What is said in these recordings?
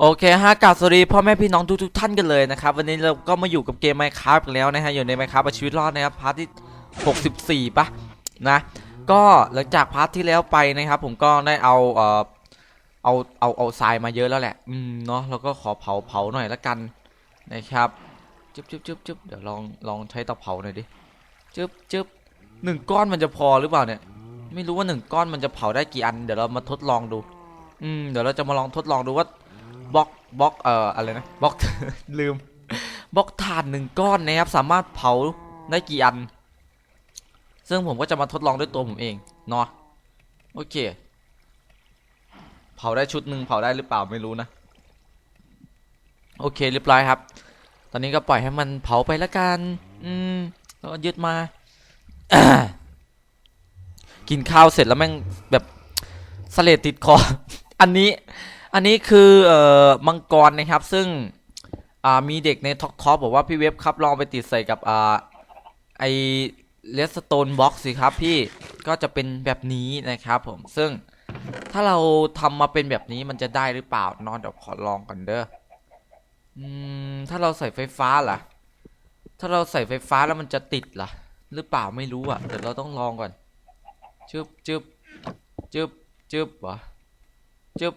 โอเคฮะกราบสวัสดีพ่อแม่พี่น้องทุกๆท่านกันเลยนะครับ วันนี้เราก็มาอยู่กับเกม Minecraft กันแล้วนะฮะ อยู่ใน Minecraft เอาชีวิตรอดนะครับพาร์ทที่ 64ปะนะ ก็หลังจากพาร์ทที่แล้วไปนะครับ ผมก็ได้เอาเอ่อเอาเอาเอาทรายมาเยอะแล้วแหละอืมเนาะเราก็ขอเผาเผาหน่อยละกันนะครับจึ๊บจึ๊บจึ๊บจึ๊บเดี๋ยวลองลองใช้เตาเผาหน่อยดิจึ๊บจึ๊บหนึ่งก้อนมันจะพอหรือเปล่าเนี่ย ไม่รู้ว่าหนึ่งก้อนมันจะเผาได้กี่อัน เดี๋ยวเรามาทดลองดู อืมเดี๋ยวเราจะมาลองทดลองดูว่า บล็อกบล็อกเอ่ออะไรนะบล็อก ลืมบล็อกถ่านหนึ่งก้อนนะครับ สามารถเผาได้กี่อัน ซึ่งผมก็จะมาทดลองด้วยตัวผมเองเนาะโอเค เผาได้ชุดหนึ่งเผาได้หรือเปล่าไม่รู้นะโอเคเรียบร้อยครับ ตอนนี้ก็ปล่อยให้มันเผาไปแล้วกัน อืมแล้วยึดมา กินข้าวเสร็จแล้วแม่งแบบสเลดติดคอ อันนี้ อันนี้คือเอ่อมังกรนะครับ ซึ่งอ่ามีเด็กในท็อกท็อปบอกว่าพี่เว็บครับลองไปติดใส่กับอ่าไอเลสโตนบ็อกสิครับพี่ก็จะเป็นแบบนี้นะครับผมซึ่งถ้าเราทำมาเป็นแบบนี้มันจะได้หรือเปล่านอนเดี๋ยวขอลองก่อนเด้ออืมถ้าเราใส่ไฟฟ้าล่ะ ถ้าเราใส่ไฟฟ้าแล้วมันจะติดล่ะ หรือเปล่าไม่รู้อะเดี๋ยวเราต้องลองก่อนจึบจึบจึบจึบวะจึบ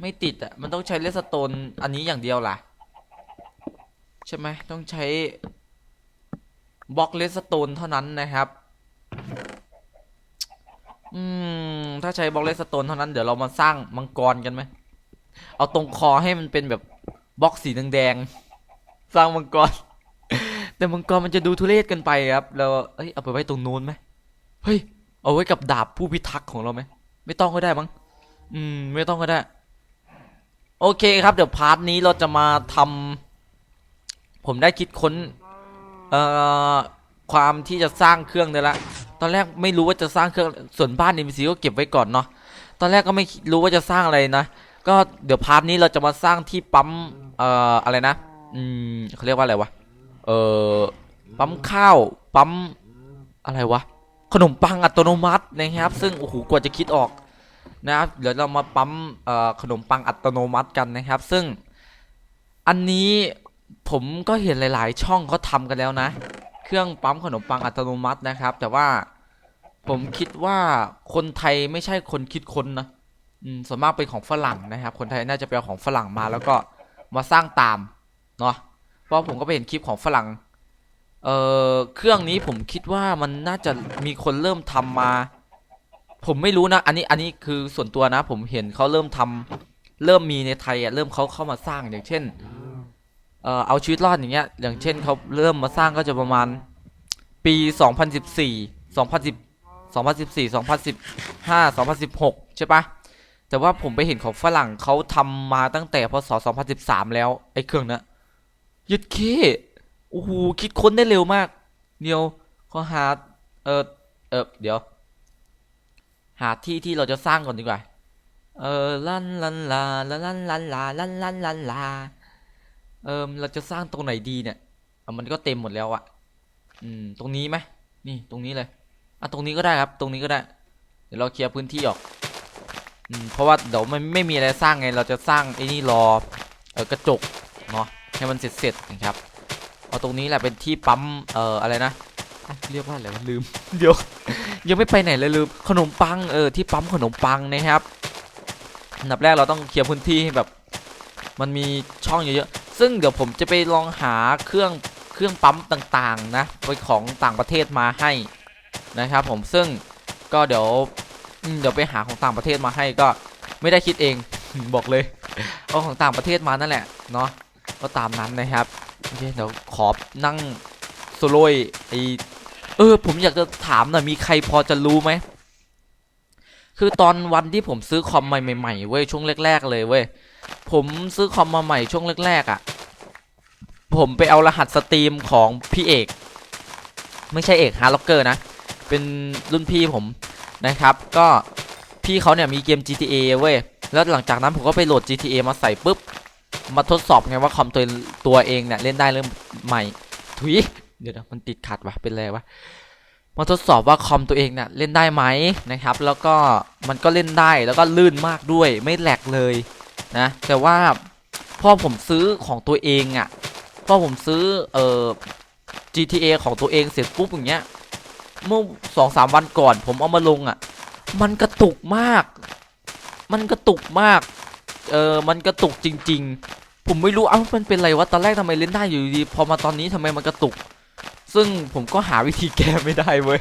ไม่ติดอะมันต้องใช้เลสโตนอันนี้อย่างเดียวล่ะ ใช่ไหมต้องใช้บล็อกเลสโตนเท่านั้นนะครับ อืม ถ้าใช้บล็อกเลสโตนเท่านั้น เดี๋ยวเรามาสร้างมังกรกันไหม เอาตรงคอให้มันเป็นแบบบล็อกสีแดงๆสร้างมังกร แต่มังกรมันจะดูทุเรศกันไปครับ แล้วเอ้ยเอาไปไว้ตรงนู้นไหมเฮ้ย เอาไว้กับดาบผู้พิทักษ์ของเราไหม ไม่ต้องก็ได้มั้ง อืม ไม่ต้องก็ได้ โอเคครับ เดี๋ยวพาร์ทนี้เราจะมาทำผมได้คิดค้นเอ่อความที่จะสร้างเครื่องได้ละ ตอนแรกไม่รู้ว่าจะสร้างเครื่องส่วนบ้าน NPC ก็เก็บไว้ก่อนเนาะ ตอนแรกก็ไม่รู้ว่าจะสร้างอะไรนะ ก็เดี๋ยวพาร์ทนี้เราจะมาสร้างที่ปั๊มเอ่ออะไรนะ อืมเขาเรียกว่าอะไรวะ เอ่อปั๊มข้าวปั๊มอะไรวะขนมปังอัตโนมัตินะครับ ซึ่งโอ้โหกว่าจะคิดออก นะครับเดี๋ยวเรามาปั๊มขนมปังอัตโนมัติกันนะครับ ซึ่งอันนี้ผมก็เห็นหลาย ๆ ช่องเขาทำกันแล้วนะ เครื่องปั๊มขนมปังอัตโนมัตินะครับ แต่ว่าผมคิดว่าคนไทยไม่ใช่คนคิดค้นนะส่วนมากเป็นของฝรั่งนะครับ คนไทยน่าจะไปเอาของฝรั่งมาแล้วก็มาสร้างตามเนาะเพราะผมก็ไปเห็นคลิปของฝรั่งเออเครื่องนี้ผมคิดว่ามันน่าจะมีคนเริ่มทำมา ผมไม่รู้นะ อันนี้อันนี้คือส่วนตัวนะ ผมเห็นเขาเริ่มทำเริ่มมีในไทยอะเริ่มเขาเข้ามาสร้างอย่างเช่นเอ่อเอาชีวิตรอดอย่างเงี้ย อย่างเช่นเขาเริ่มมาสร้างก็จะประมาณปี 2014 2010 2014 2015 2016 ใช่ปะแต่ว่าผมไปเห็นของฝรั่งเขาทำมาตั้งแต่พศ 2013 แล้ว ไอ้เครื่องเนี้ยยึดเคโอ้โหคิดค้นได้เร็วมาก เดียวขอหาเออเออเดี๋ยว หาที่ที่เราจะสร้างก่อนดีกว่า เออลันลันลาลันลันลันลาลันลันลันลา เออเราจะสร้างตรงไหนดีเนี่ยอ่มันก็เต็มหมดแล้วอะอืม ตรงนี้ไหมนี่ตรงนี้เลยอะตรงนี้ก็ได้ครับ ตรงนี้ก็ได้ เดี๋ยวเราเคลียร์พื้นที่ออกอืมเพราะว่าเดี๋ยวมันไม่มีอะไรสร้างไง เราจะสร้างไอ้นี่รอเออกระจกเนาะให้มันเสร็จๆนะครับเอาตรงนี้แหละเป็นที่ปั๊มเอ่ออะไรนะเรียกว่าอะไรลืมเดี๋ยว ยังไม่ไปไหนเลยลืมขนมปังเออที่ปั๊มขนมปังนะครับอันดับแรกเราต้องเคลียร์พื้นที่ให้แบบ มันมีช่องเยอะๆซึ่งเดี๋ยวผมจะไปลองหาเครื่องเครื่องปั๊มต่างๆนะไปของต่างประเทศมาให้นะครับ ผมซึ่งก็เดี๋ยวเดี๋ยวไปหาของต่างประเทศมาให้ก็ไม่ได้คิดเองบอกเลยเอาของต่างประเทศมานั่นแหละเนาะก็ตามนั้นนะครับโอเคเดี๋ยวขอนั่งโซโล่ไอ เออ ผมอยากจะถามหน่อยมีใครพอจะรู้ไหม คือตอนวันที่ผมซื้อคอมใหม่ๆเว้ยช่วงแรก ๆ เลยเว้ยผมซื้อคอมมาใหม่ช่วงแรกๆอะ่ะ ผมไปเอารหัสสตรีมของพี่เอก ไม่ใช่เอกฮาร์ล็อกเกอร์นะ เป็นรุ่นพี่ผมนะครับ ก็พี่เขาเนี่ยมีเกม GTA เว้ยแล้วหลังจากนั้นผมก็ไปโหลด GTA มาใส่ปุ๊บ มาทดสอบไงว่าคอมตัวตัวเองเนี่ยเล่นได้เริ่มใหม่ ถุย เดี๋ยวนะมันติดขัดวะเป็นไรวะมาทดสอบว่าคอมตัวเองเนี่ยเล่นได้ไหมนะครับ แล้วก็มันก็เล่นได้แล้วก็ลื่นมากด้วยไม่แหลกเลยนะแต่ว่าพอผมซื้อของตัวเองอะ่ะพอผมซื้อเอ่อ GTA ของตัวเองเสร็จปุ๊บอย่างเงี้ยเมื่อสองสามวันก่อน ผมเอามาลงอะ่ะ มันกระตุกมาก มันกระตุกมากเออมันกระตุกจริง ๆ ผมไม่รู้เอ้ามันเป็นไรวะตอนแรกทำไมเล่นได้อยู่ดีพอมาตอนนี้ทำไมมันกระตุก ซึ่งผมก็หาวิธีแก้ไม่ได้เว้ย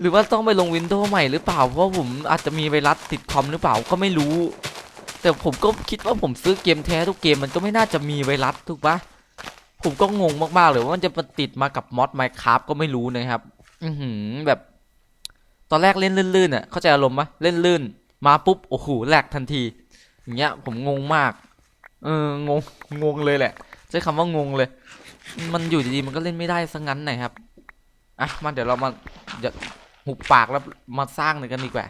หรือว่าต้องไปลงวินโดว์ใหม่หรือเปล่า เพราะผมอาจจะมีไวรัสติดคอมหรือเปล่าก็ไม่รู้ แต่ผมก็คิดว่าผมซื้อเกมแท้ทุกเกมมันก็ไม่น่าจะมีไวรัสถูกปะผมก็งงมากๆเลยว่ามันจะมาติดมากับมอดไมค์คราฟก็ไม่รู้นะครับ อือหือแบบ ตอนแรกเล่นลื่นๆอะเข้าใจอารมณ์ปะเล่นลื่น มาปุ๊บโอ้โหแหลกทันที อย่างเงี้ย ผมงงมาก เอองงงงเลยแหละใช้คำว่างงเลย มันอยู่ดีๆมันก็เล่นไม่ได้ซะงั้นนะครับอะมาเดี๋ยวเรามาเดี๋ยวหุบปากแล้วมาสร้างหนึ่งกันดีกว่า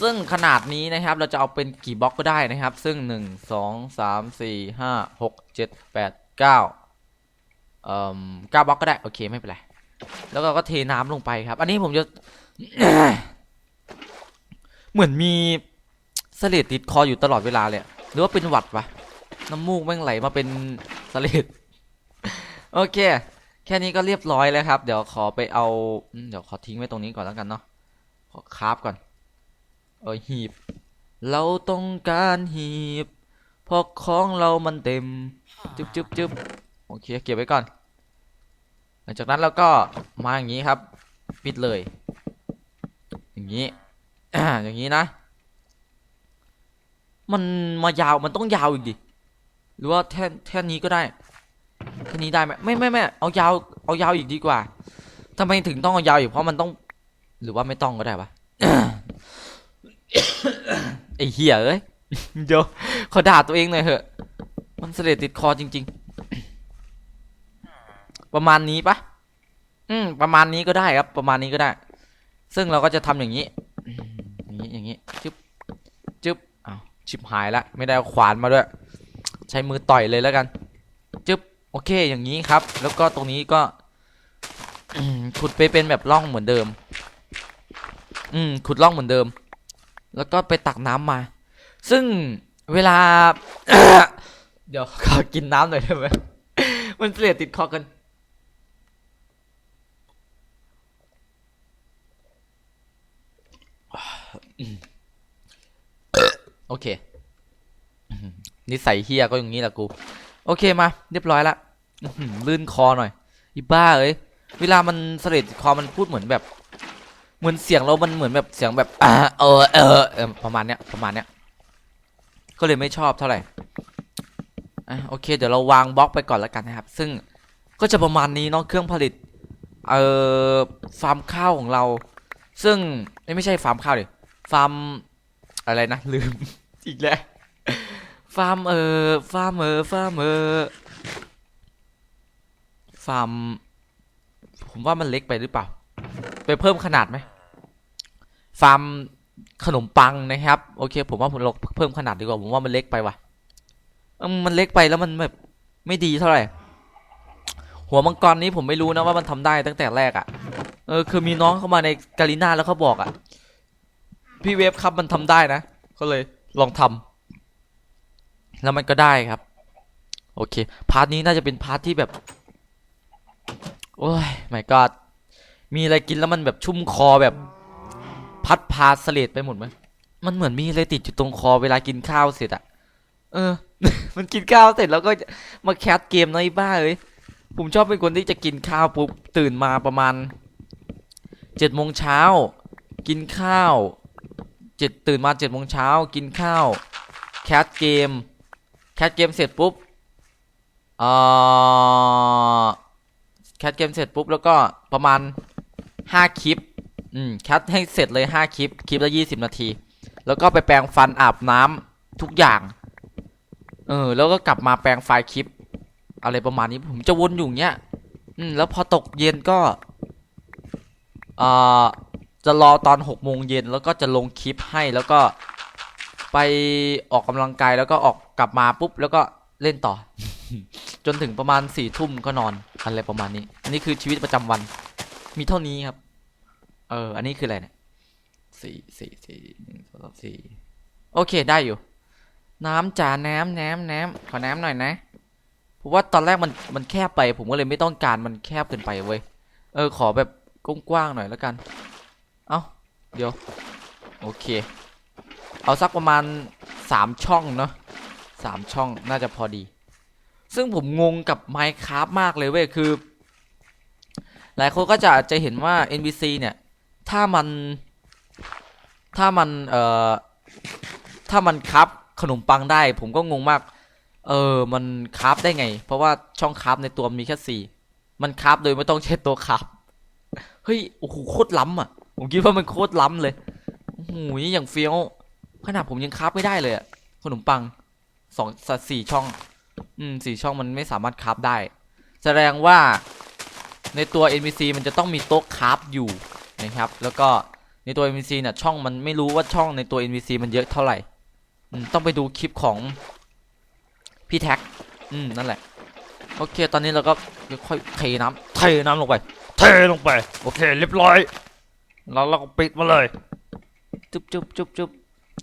ซึ่งขนาดนี้นะครับเราจะเอาเป็นกี่บล็อกก็ได้นะครับ ซึ่งหนึ่งสองสามสี่ห้าหกเจ็ดแปดเก้าเอ่อเก้าบล็อกก็ได้โอเคไม่เป็นไรแล้วเราก็เทน้ำลงไปครับ อันนี้ผมจะ เหมือนมีเสลดติดคออยู่ตลอดเวลาเลยหรือว่าเป็นหวัดวะน้ำมูกแม่งไหลมาเป็น สลิดโอเค แค่นี้ก็เรียบร้อยแล้วครับ เดี๋ยวขอไปเอาเดี๋ยวขอทิ้งไว้ตรงนี้ก่อนแล้วกันเนาะขอคราฟก่อน เออหีบ เราต้องการหีบเพราะของเรามันเต็ม จึ๊บจึ๊บจึ๊บโอเคเก็บไว้ก่อน หลังจากนั้นเราก็มาอย่างนี้ครับ ปิดเลย อย่างนี้อ่าอย่างนี้นะ มันมายาวมันต้องยาวอีกดิ หรือว่าแท่แท่นี้ก็ได้แค่นี้ได้ไหมไม่ไม่ไม่เอายาวเอายาวอีกดีกว่าทำไมถึงต้องเอายาวอีกเพราะมันต้อง หรือว่าไม่ต้องก็ได้ปะไอเหี้ยเอ้ยเดี๋ยวขอด่าตัวเองหน่อยเถอะ มันเสลดติดคอจริง ๆ ประมาณนี้ปะอืมประมาณนี้ก็ได้ครับ ประมาณนี้ก็ได้ ซึ่งเราก็จะทำอย่างนี้อืมอย่างนี้อย่างนี้จึ๊บจึ๊บอ้าวชิบหายละไม่ได้เอาขวานมาด้วย ใช้มือต่อยเลยแล้วกันจึ๊บโอเคอย่างนี้ครับ แล้วก็ตรงนี้ก็ขุดไปเป็นแบบร่องเหมือนเดิม อืมขุดร่องเหมือนเดิม แล้วก็ไปตักน้ำมา ซึ่งเวลา เดี๋ยวขอกินน้ำหน่อยได้ไหมมันเสียดติดคอกันโอเค นิสัยเฮียก็อย่างนี้แหละกู โอเคมา เรียบร้อยละอื้อหือลื่นคอหน่อยอีบ้าเอ้ยเวลามันเสดติดคอมันพูดเหมือนแบบ เหมือนเสียงเรา มันเหมือนแบบเสียงแบบอ่าเออเออเออประมาณเนี้ยประมาณเนี้ยก็เลยไม่ชอบเท่าไหร่อะโอเค เดี๋ยวเราวางบล็อกไปก่อนแล้วกันนะครับ ซึ่งก็จะประมาณนี้เนาะเครื่องผลิตเอ่อฟาร์มข้าวของเรา ซึ่งไม่ใช่ฟาร์มข้าวดิฟาร์มอะไรนะลืมอีกแล้ว ฟาร์มเออฟาร์มเออฟาร์มเออฟาร์มผมว่ามันเล็กไปหรือเปล่า ไปเพิ่มขนาดไหมฟาร์มขนมปังนะครับ โอเค ผมว่าผมลองเพิ่มขนาดดีกว่าผมว่ามันเล็กไปว่ะมันเล็กไปแล้วมันแบบไม่ดีเท่าไหร่ หัวมังกรนี้ผมไม่รู้นะว่ามันทำได้ตั้งแต่แรกอะ่ะ เออคือมีน้องเข้ามาในกาลิน่าแล้วเขาบอกอะ่ะ พี่เวฟครับมันทำได้นะ ก็เลยลองทำ แล้วมันก็ได้ครับ โอเค พาร์ทนี้น่าจะเป็นพาร์ทที่แบบ โอ้ยไม่กอดมีอะไรกินแล้วมันแบบชุ่มคอแบบ พัดพาสเลดไปหมดไหมมันเหมือนมีอะไรติดอยู่ตรงคอเวลากินข้าวเสร็จอะเออ มันกินข้าวเสร็จแล้วก็มาแคสเกมนะไอ้บ้าเอ้ยผมชอบเป็นคนที่จะกินข้าวปุ๊บตื่นมาประมาณเจ็ดโมงเช้า กินข้าวเจ็ดตื่นมาเจ็ดโมงเช้ากินข้าวแคสเกม แคสเกมเสร็จปุ๊บเอ่อแคสเกมเสร็จปุ๊บแล้วก็ประมาณห้าคลิป อืมแคสให้เสร็จเลยห้าคลิป คลิปละยี่สิบนาที แล้วก็ไปแปรงฟันอาบน้ำทุกอย่าง เออ แล้วก็กลับมาแปรงไฟล์คลิป อะไรประมาณนี้ผมจะวนอยู่เงี้ย อืม แล้วพอตกเย็นก็เอ่อจะรอตอนหกโมงเย็นแล้วก็จะลงคลิปให้แล้วก็ ไปออกกำลังกายแล้วก็ออกกลับมาปุ๊บแล้วก็เล่นต่อ จนถึงประมาณสี่ทุ่มก็นอนอะไรประมาณนี้ อันนี้คือชีวิตประจำวัน มีเท่านี้ครับ เออ อันนี้คืออะไรเนี่ยสี่สี่สี่หนึ่งสองสี่โอเคได้อยู่ น้ำจ่าน้ำน้ำน้ำขอน้ำหน่อยนะเพราะว่าตอนแรกมันมันแคบไป ผมก็เลยไม่ต้องการมันแคบเกินไปเว้ยเออ ขอแบบกว้างๆหน่อยแล้วกัน เอ้าเดี๋ยว โอเค เอาสักประมาณสามช่องเนาะสามช่องน่าจะพอดี ซึ่งผมงงกับ Minecraft มากเลยเว้ยคือ หลายคนก็จะจะเห็นว่า NPC เนี่ย ถ้ามัน ถ้ามันเอ่อถ้ามันครับขนมปังได้ ผมก็งงมาก เออมันคราฟได้ไง เพราะว่าช่องคราฟในตัวมีแค่สี่มันคราฟโดยไม่ต้องใช้ตัวคราฟเฮ้ยโอ้โหโคตรล้ำอะ ผมคิดว่ามันโคตรล้ำเลยโอ้โหอย่างเฟี้ยว ขนาดผมยังคราฟไม่ได้เลยอะขนมปังสองสสี่ช่อง อืมสี่ช่องมันไม่สามารถคราฟได้ แสดงว่าในตัว NPC มันจะต้องมีโต๊ะคราฟอยู่นะครับ แล้วก็ในตัว NPC เนี่ยช่องมันไม่รู้ว่าช่องในตัว NPC มันเยอะเท่าไหร่อืมต้องไปดูคลิปของพี่แท็ก อืม นั่นแหละ โอเค ตอนนี้เราก็ค่อยเทน้ำเทน้ำลงไป เทลงไป โอเค เรียบร้อย แล้วเราก็ปิดมาเลย จุ๊บจุ๊บจุ๊บจุ๊บ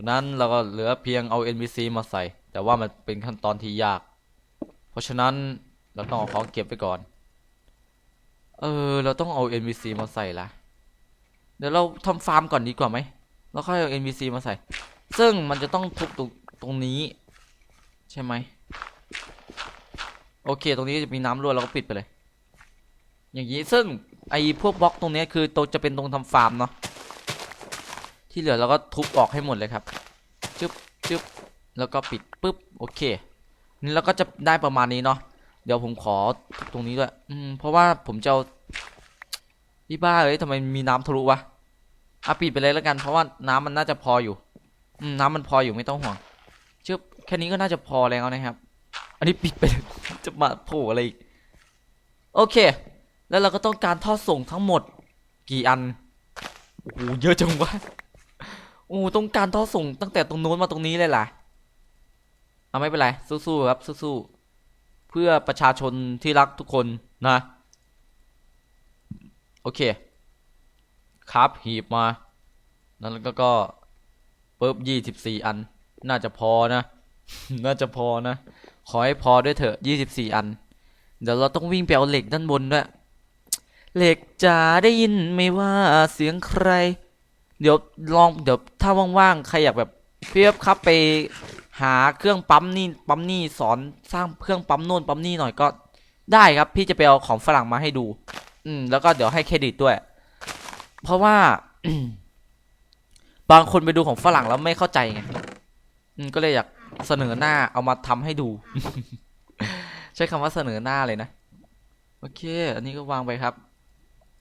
จากนั้นเราก็เหลือเพียงเอา NPC มาใส่ แต่ว่ามันเป็นขั้นตอนที่ยาก เพราะฉะนั้นเราต้องเอาของเก็บไปก่อน เออ เราต้องเอา NPC มาใส่ละเดี๋ยวเราทำฟาร์มก่อนดีกว่าไหมแล้วค่อยเอา NPC มาใส่ ซึ่งมันจะต้องทุบตรงตรงนี้ ใช่ไหมโอเค ตรงนี้จะมีน้ำรั่วเราก็ปิดไปเลย อย่างนี้ซึ่งไอ้พวกบล็อกตรงนี้คือตรงจะเป็นตรงทำฟาร์มเนาะ ที่เหลือเราก็ทุบออกให้หมดเลยครับจึ๊บจึ๊บแล้วก็ปิดปุ๊บโอเค นี่เราก็จะได้ประมาณนี้เนาะเดี๋ยวผมขอตรงนี้ด้วยอืมเพราะว่าผมจะอาพี่บ้าเอ้ยทำไมมีน้ำทะลุวะอะปิดไปเลยแล้วกัน เพราะว่าน้ำมันน่าจะพออยู่ อืมน้ำมันพออยู่ไม่ต้องห่วงจึ๊บแค่นี้ก็น่าจะพอแล้วนะครับ อันนี้ปิดไปจะมาโผล่อะไรอีกโอเค แล้วเราก็ต้องการท่อส่งทั้งหมดกี่อันโอ้โหเยอะจังวะ โอ้ต้องการท่อส่งตั้งแต่ตรงโน้นมาตรงนี้เลยล่ะเอาไม่เป็นไรสู้ๆครับสู้ๆเพื่อประชาชนที่รักทุกคนนะ โอเค ครับหีบมา นั้นก็ก็ปุ๊บยี่สิบสี่อัน น่าจะพอนะ น่าจะพอนะ ขอให้พอด้วยเถอะยี่สิบสี่อัน เดี๋ยวเราต้องวิ่งไปเอาเหล็กด้านบนด้วย เหล็กจะได้ยินไหม่ว่าเสียงใคร เดี๋ยวลองเดี๋ยวถ้าว่างๆใครอยากแบบเพียบครับไปหาเครื่องปั๊มนี่ปั๊มนี่สอนสร้างเครื่องปั๊มโน่นปั๊มนี่หน่อยก็ได้ครับพี่จะไปเอาของฝรั่งมาให้ดู อืม แล้วก็เดี๋ยวให้เครดิตด้วย เพราะว่า บางคนไปดูของฝรั่งแล้วไม่เข้าใจไงอืมก็เลยอยากเสนอหน้าเอามาทำให้ดู ใช้คำว่าเสนอหน้าเลยนะโอเค อันนี้ก็วางไปครับ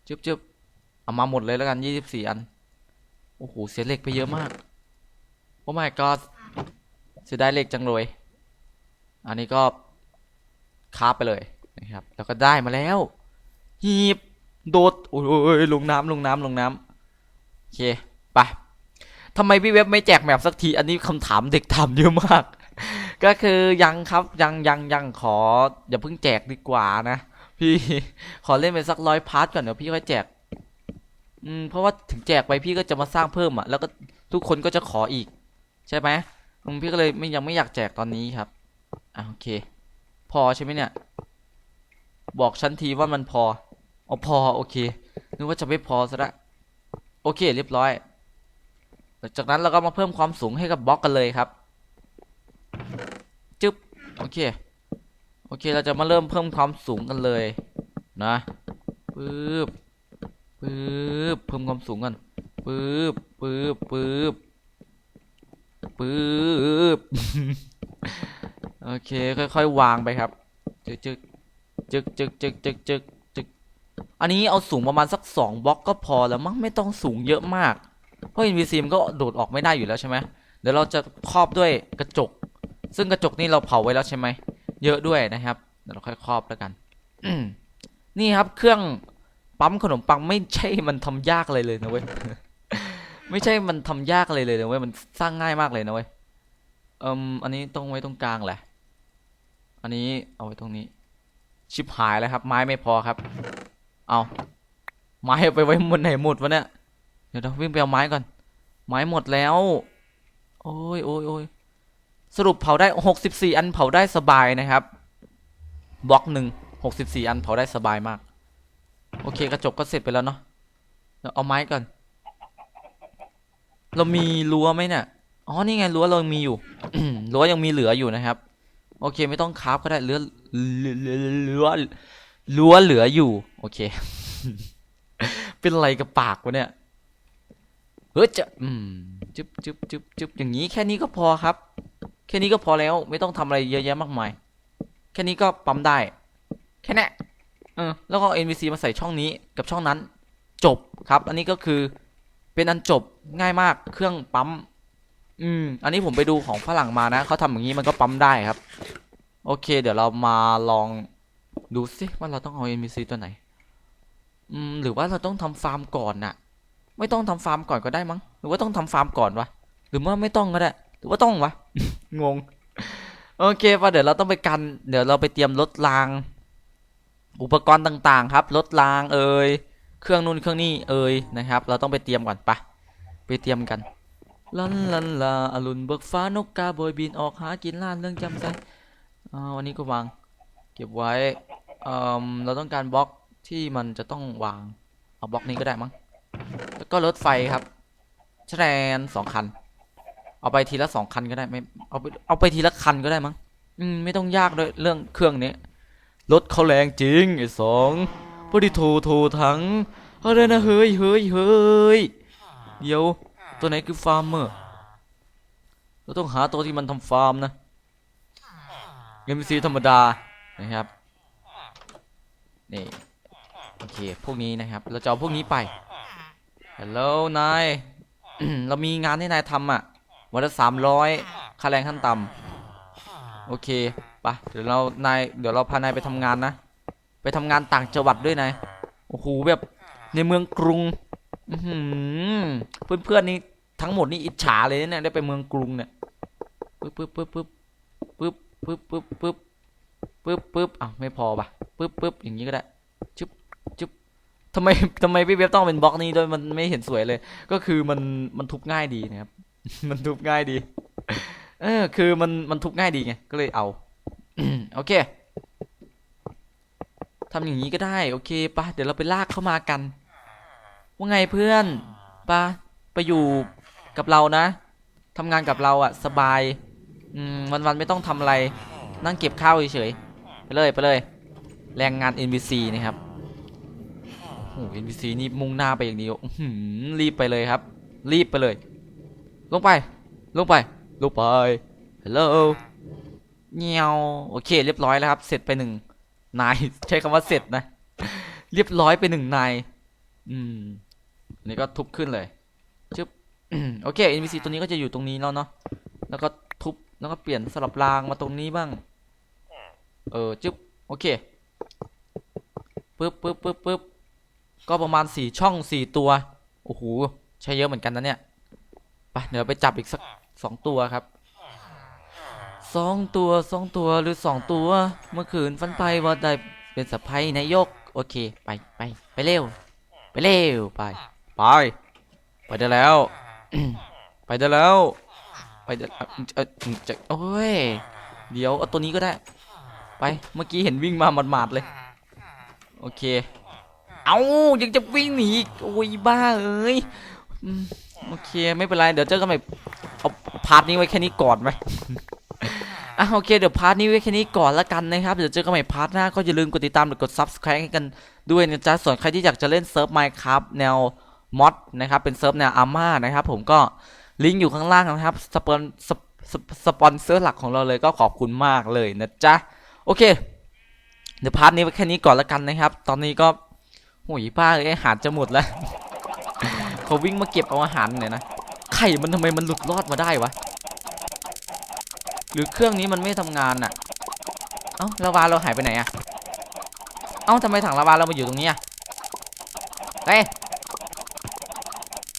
จึ๊บจึ๊บเอามาหมดเลยแล้วกันยี่สิบสี่อัน โอ้โห เสียเหล็กไปเยอะมาก โอ้ my god เสียดายเหล็กจังเลย อันนี้ก็คาบไปเลยนะครับ แล้วก็ได้มาแล้ว หีบ โดด โอ้ยลงน้ำลงน้ำลงน้ำโอเค ไปทำไมพี่เว็บไม่แจกแมปสักที อันนี้คำถามเด็กถามเยอะมาก ก็คือยังครับยังยังยังขอ อย่าเพิ่งแจกดีกว่านะ พี่ขอเล่นไปสักร้อยพาร์ทก่อนเดี๋ยวพี่ค่อยแจก อืมเพราะว่าถึงแจกไปพี่ก็จะมาสร้างเพิ่มอะ แล้วก็ทุกคนก็จะขออีก ใช่ไหมอืมพี่ก็เลยไม่ยังไม่อยากแจกตอนนี้ครับอะโอเค พอใช่ไหมเนี่ย บอกฉันทีว่ามันพออ๋อพอโอเคนึกว่าจะไม่พอซะละโอเค เรียบร้อยหลังจากนั้นเราก็มาเพิ่มความสูงให้กับบล็อกกันเลยครับจึ๊บโอเคโอเค เราจะมาเริ่มเพิ่มความสูงกันเลย นะปึ๊บ ปึ๊บเพิ่มความสูงกันปึ๊บปึ๊บปึ๊บปึ๊บโอเคค่อย ๆ วางไปครับจึกจึกจึกจึกจึกจึกจึกจึกอันนี้เอาสูงประมาณสักสองบล็อกก็พอแล้วมั้งไม่ต้องสูงเยอะมาก เพราะ NPC มันก็โดดออกไม่ได้อยู่แล้วใช่ไหมเดี๋ยวเราจะครอบด้วยกระจก ซึ่งกระจกนี่เราเผาไว้แล้วใช่ไหมเยอะด้วยนะครับเดี๋ยวเราค่อยครอบแล้วกันนี่ครับเครื่อง ปั๊มขนมปังไม่ใช่มันทำยากเลยเลยนะเว้ยไม่ใช่มันทำยากเลยเลยนะเว้ยมันสร้างง่ายมากเลยนะเว้ยเอิมอันนี้ต้องไว้ตรงกลางแหละ อันนี้เอาไว้ตรงนี้ ชิบหายแล้วครับ ไม้ไม่พอครับ เอาไม้ไปไว้บนไหนหมดวะเนี่ยเดี๋ยวเราวิ่งไปเอาไม้ก่อน ไม้หมดแล้ว โอ้ยโอ้ยโอ้ยสรุปเผาได้หกสิบสี่อันเผาได้สบายนะครับ บล็อกหนึ่งหกสิบสี่อันเผาได้สบายมาก โอเคกระจกก็เสร็จไปแล้วเนาะเดี๋ยวเอาไม้ก่อน เรามีรั้วไหมเนี่ยอ๋อนี่ไงรั้วเรามีอยู่รั้วยังมีเหลืออยู่นะครับ โอเคไม่ต้องคราฟก็ได้เหลือเหลือรั้วรั้วเหลืออยู่ โอเค เป็นอะไรกับปากวะเนี่ยเฮ้ยจะอืมจึ๊บจึ๊บจึ๊บจึ๊บอย่างนี้แค่นี้ก็พอครับ แค่นี้ก็พอแล้วไม่ต้องทำอะไรเยอะแยะมากมาย แค่นี้ก็ปั๊มได้ แค่นี้ เออแล้วก็ NVC มาใส่ช่องนี้กับช่องนั้น จบครับ อันนี้ก็คือเป็นอันจบง่ายมากเครื่องปั๊ม อืม อันนี้ผมไปดูของฝรั่งมานะเขาทำอย่างนี้มันก็ปั๊มได้ครับ โอเค เดี๋ยวเรามาลองดูสิว่าเราต้องเอา NPC ตัวไหน อืม หรือว่าเราต้องทำฟาร์มก่อนน่ะ ไม่ต้องทำฟาร์มก่อนก็ได้มั้ง หรือว่าต้องทำฟาร์มก่อนวะ หรือว่าไม่ต้องก็ได้ หรือว่าต้องวะ งง โอเคป่ะเดี๋ยวเราต้องไปกัน เดี๋ยวเราไปเตรียมรถราง อุปกรณ์ต่างๆ ครับรถรางเอ่ยเครื่องนู่นเครื่องนี่เอ่ยนะครับ เราต้องไปเตรียมก่อนไปะไปเตรียมกันลันลันลาอรุณเบิกฟ้านกกาโบยบินออกหากินล่านเรื่องจำใจอ่าวันนี้ก็วาง เก็บไว้เอ่อเราต้องการบล็อกที่มันจะต้องวางเอาบล็อกนี้ก็ได้มั้งแล้วก็รถไฟครับแชแรนสองคัน เอาไปทีละสองคันก็ได้ไม่เอาไปเอาไปทีละคันก็ได้มั้งอืมไม่ต้องยากด้วยเรื่องเครื่องนี้ รถเขาแรงจริงไอ้สองพอดีโทรโทรทั้งอะไรนะเฮ้ยเฮ้ยเฮ้ยเดี๋ยวตัวไหนคือฟาร์มเมอร์เราต้องหาตัวที่มันทำฟาร์มนะเอ็มซีธรรมดานะครับนี่โอเคพวกนี้นะครับ เราจะเอาพวกนี้ไปฮัลโหลนายเรามีงานให้นายทำอะวันละสามร้อยค่าแรงขั้นต่ำโอเค ปะเดี๋ยวเรานายเดี๋ยวเราพานายไปทำงานนะ ไปทำงานต่างจังหวัดด้วยนายโอ้โหแบบในเมืองกรุงอื้อหือเพื่อนๆนี่ทั้งหมดนี่อิจฉาเลยเนี่ยได้ไปเมืองกรุงเนี่ยปึ๊บปึ๊บปึ๊บปึ๊บปึ๊บปึ๊บปึ๊บปึ๊บปึ๊บปึ๊บอะไม่พอป่ะปึ๊บปึ๊บอย่างนี้ก็ได้จุ๊บจุ๊บทำไมทำไมพี่เว็บต้องเป็นบล็อกนี้ด้วยมันไม่เห็นสวยเลย ก็คือมันมันทุบง่ายดีนะครับ มันทุบง่ายดี เออคือมันมันทุบง่ายดีไงก็เลยเอา โอเคทำอย่างนี้ก็ได้ โอเคปะเดี๋ยวเราไปลากเข้ามากัน ว่าไงเพื่อนปะไปอยู่กับเรานะทำงานกับเราอะสบายอืมวันวันไม่ต้องทำอะไร นั่งเก็บข้าวเฉยๆไปเลยไปเลย แรงงาน NPC นะครับโอ้โห NPC นี่มุ่งหน้าไปอย่างเดียวอื้อหือรีบไปเลยครับ รีบไปเลย ลงไป ลงไป ลงไปฮัลโหล เงี้ยวโอเค เรียบร้อยแล้วครับ เสร็จไปหนึ่งนาย ใช้คำว่าเสร็จนะ เรียบร้อยไปหนึ่งนาย อืมอันนี้ก็ทุบขึ้นเลยชึบโอเค NPC ตัวนี้ก็จะอยู่ตรงนี้แล้วเนาะแล้วก็ทุบแล้วก็เปลี่ยนสลับรางมาตรงนี้บ้าง เออจึ๊บโอเคปึ๊บปึ๊บปึ๊บปึ๊บก็ประมาณสี่ช่องสี่ตัวโอ้โหใช้เยอะเหมือนกันนะเนี่ยไปเดี๋ยวไปจับอีกสักสองตัวครับ สองตัวสองตัวหรือสองตัว เมื่อคืนฟันไปว่าได้เป็นสะพ้ยนายก โอเค ไปไปไปเร็ว ไปเร็วไป ไป ไปได้แล้ว ไปได้แล้ว ไปได้เออเอ่อจะโอ้ย เดี๋ยวเอาตัวนี้ก็ได้ ไป เมื่อกี้เห็นวิ่งมาหมาดๆเลย โอเค เอายังจะวิ่งหนีอีกโอ้ยบ้าเอ้ยโอเค ไม่เป็นไร เดี๋ยวเจอกันใหม่เอาพาร์ทนี้ไว้แค่นี้ก่อนไหม อะโอเคเดี๋ยวพาร์ทนี้ไว้แค่นี้ก่อนละกันนะครับ เดี๋ยวเจอกันใหม่พาร์ทหน้าก็อย่าลืมกดติดตามหรือกด subscribe ให้กันด้วยนะจ๊ะส่วนใครที่อยากจะเล่นเซิร์ฟ Minecraft แนวมอดนะครับเป็นเซิร์ฟแนวอาร์ม่านะครับผมก็ลิงก์อยู่ข้างล่างนะครับสปอนสปสสปอนเซอร์หลักของเราเลยก็ขอบคุณมากเลยนะจ๊ะโอเค เดี๋ยวพาร์ทนี้ไว้แค่นี้ก่อนละกันนะครับ ตอนนี้ก็โอ้ยป้าเลยอาหารจะหมดแล้วเขาวิ่งมาเก็บเอาอาหารเนี่ยนะไข่มันทำไมมันหลุดรอดมาได้วะ หรือเครื่องนี้มันไม่ทำงานน่ะ เอ้าลาวาเราหายไปไหนอะเอ้าทำไมถังลาวาเรามาอยู่ตรงนี้อะเฮ้ย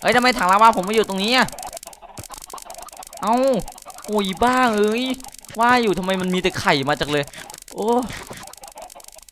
เฮ้ยทำไมถังลาวาผมมาอยู่ตรงนี้อะเอ้าโอ้ยบ้าเอ้ยว่าอยู่ทำไมมันมีแต่ไข่มาจากเลย โอ้